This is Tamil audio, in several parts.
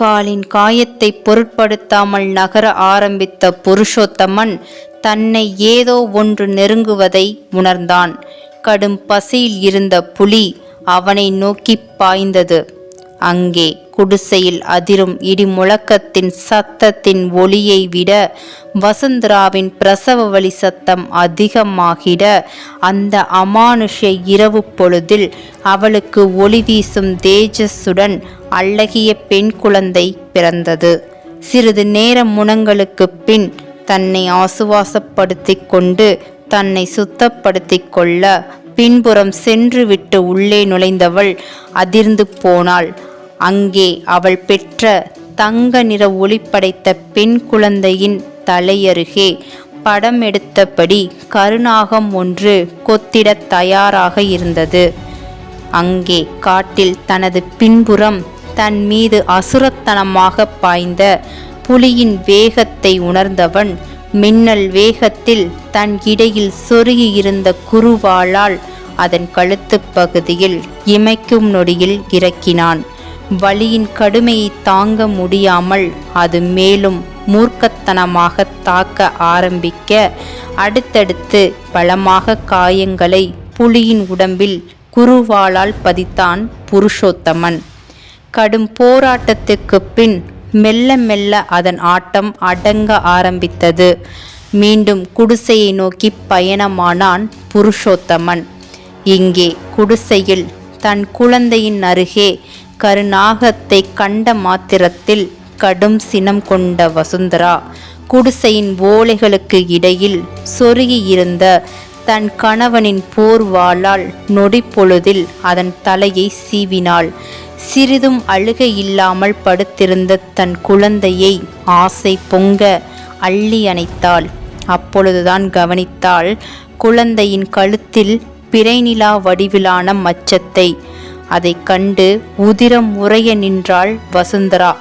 காலின் காயத்தை பொருட்படுத்தாமல் நகர ஆரம்பித்த புருஷோத்தமன் தன்னை ஏதோ ஒன்று நெருங்குவதை உணர்ந்தான். கடும் பசியில் இருந்த புலி அவனை நோக்கி பாய்ந்தது. அங்கே குடிசையில் அதிரும் இடி முழக்கத்தின் சத்தத்தின் ஒளியை விட வசுந்தராவின் பிரசவ வழி சத்தம் அதிகமாகிட அந்த அமானுஷ இரவு பொழுதில் அவளுக்கு ஒளி வீசும் தேஜஸுடன் அழகிய பெண் குழந்தை பிறந்தது. சிறிது நேர முனங்களுக்கு பின் தன்னை ஆசுவாசப்படுத்தி கொண்டு தன்னை சுத்தப்படுத்தி கொள்ள பின்புறம் சென்றுவிட்டு உள்ளே நுழைந்தவள் அதிர்ந்து போனாள். அங்கே அவள் பெற்ற தங்க நிற ஒளி படைத்த பெண் குழந்தையின் தலையருகே படம் எடுத்தபடி கருநாகம் ஒன்று கொத்திடத் தயாராக இருந்தது. அங்கே காட்டில் தனது பின்புறம் தன் மீது அசுரத்தனமாக பாய்ந்த புலியின் வேகத்தை உணர்ந்தவன் மின்னல் வேகத்தில் தன் இடையில் சொருகியிருந்த குருவாளால் அதன் கழுத்துப் பகுதியில் இமைக்கும் நொடியில் இறக்கினான். வலியின் கடுமையை தாங்க முடியாமல் அது மேலும் மூர்க்கத்தனமாக தாக்க ஆரம்பிக்க அடுத்தடுத்து பலமாக காயங்களை புலியின் உடம்பில் குருவாளால் பதித்தான் புருஷோத்தமன். கடும் போராட்டத்துக்கு பின் மெல்ல மெல்ல அதன் ஆட்டம் அடங்க ஆரம்பித்தது. மீண்டும் குடிசையை நோக்கி பயணமானான் புருஷோத்தமன். இங்கே குடிசையில் தன் குழந்தையின் அருகே கருநாகத்தை கண்ட மாத்திரத்தில் கடும் சினம் கொண்ட வசுந்தரா குடிசையின் ஓலைகளுக்கு இடையில் சொருகியிருந்த தன் கணவனின் போர்வாளால் நொடிப்பொழுதில் அதன் தலையை சீவினாள். சிறிதும் அழுகை இல்லாமல் படுத்திருந்த தன் குழந்தையை ஆசை பொங்க அள்ளி அணைத்தாள். அப்பொழுதுதான் கவனித்தாள் குழந்தையின் கழுத்தில் பிறைநிலா வடிவிலான மச்சத்தை அதைக் கண்டு உதிரம் உறைய நின்றாள் வசுந்தரா.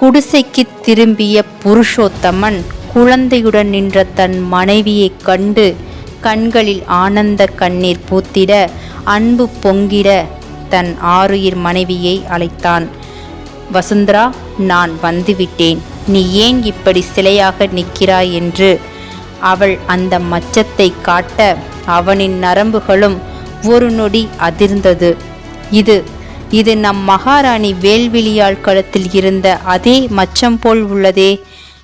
குடிசைக்கு திரும்பிய புருஷோத்தமன் குழந்தையுடன் நின்ற தன் மனைவியைக் கண்டு கண்களில் ஆனந்த கண்ணீர் பூத்திட அன்பு பொங்கிட தன் ஆருயிர் மனைவியை அழைத்தான். வசுந்தரா நான் வந்துவிட்டேன். நீ ஏன் இப்படி சிலையாக நிற்கிறாய்? என்று அவள் அந்த மச்சத்தை காட்ட அவனின் நரம்புகளும் ஒரு நொடி அதிர்ந்தது. இது இது நம் மகாராணி வேல்விழியாள் களத்தில் இருந்த அதே மச்சம் போல் உள்ளதே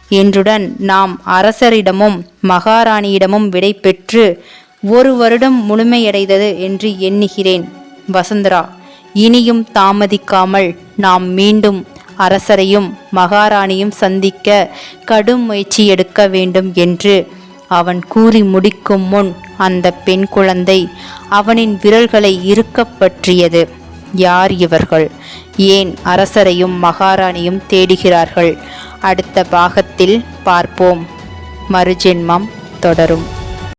என்றுடன் நாம் அரசரிடமும் மகாராணியிடமும் விடை பெற்று ஒரு வருடம் முழுமையடைந்தது என்று எண்ணுகிறேன். வசந்தரா இனியும் தாமதிக்காமல் நாம் மீண்டும் அரசரையும் மகாராணியும் சந்திக்க கடும் முயற்சி எடுக்க வேண்டும் என்று அவன் கூறி முடிக்கும் முன் அந்த பெண் குழந்தை அவனின் விரல்களை இறுக்கப் பற்றியது. யார் இவர்கள்? ஏன் அரசரையும் மகாராணியும் தேடுகிறார்கள்? அடுத்த பாகத்தில் பார்ப்போம். மறுஜென்மம் தொடரும்.